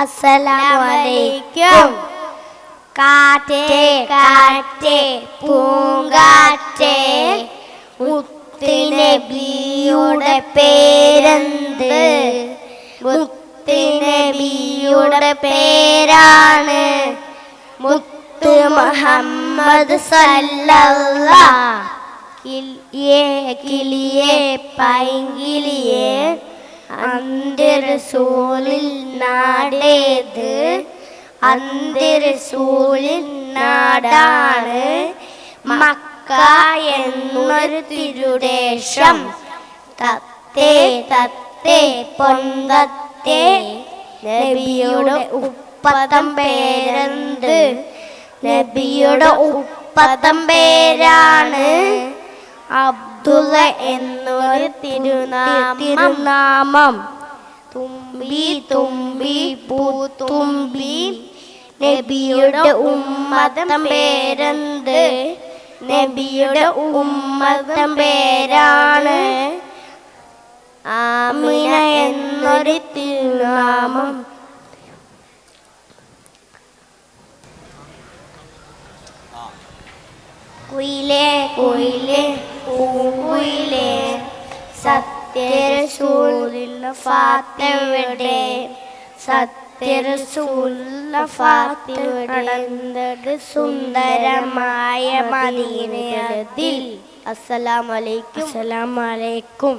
അസ്സലാമലൈക്കും. കാറ്റേ കാറ്റേ പൂങ്കാറ്റേ മുത്തുനബിയുടെ പേരെന്ത്? മുത്തുനബിയുടെ പേരാണ്. മുത്ത് മുഹമ്മദ് സല്ല കിളിയേ കിളിയേ പൈങ്കിളിയേ അന്ത്യരസൂലിൽ നാടേത്? അന്ത്യരസൂലിൽ നാടാണ് മക്ക എന്നൊരു തിരുദേശം. തത്തേ തത്തേ പൊന്തത്തേ നബിയുടെ ഉപ്പതം പേരെന്ത്? നബിയുടെ ഉപ്പതം പേരാണ്. അബ്ദുള്ള എന്നൊരു തിരുനാമം. തുമ്പി തുമ്പി പൂത്തുമ്പി നബിയുടെ ഉമ്മതം പേരെന്ത്? നബിയുടെ ഉമ്മതം പേരാണ്. ആമിന എന്നൊരു തിരുനാമം. കുയിലേ കുയിലേ. പൂങ്കുയിലേ സത്യരസൂലിന്റെ ഫാത്തെവിടെ സത്യരസൂലിന്റെ ഫാത്തെവിടെ സുന്ദരമായ മദീനത്തിൽ അസ്സലാമലൈക്കും അസ്സലാമലൈക്കും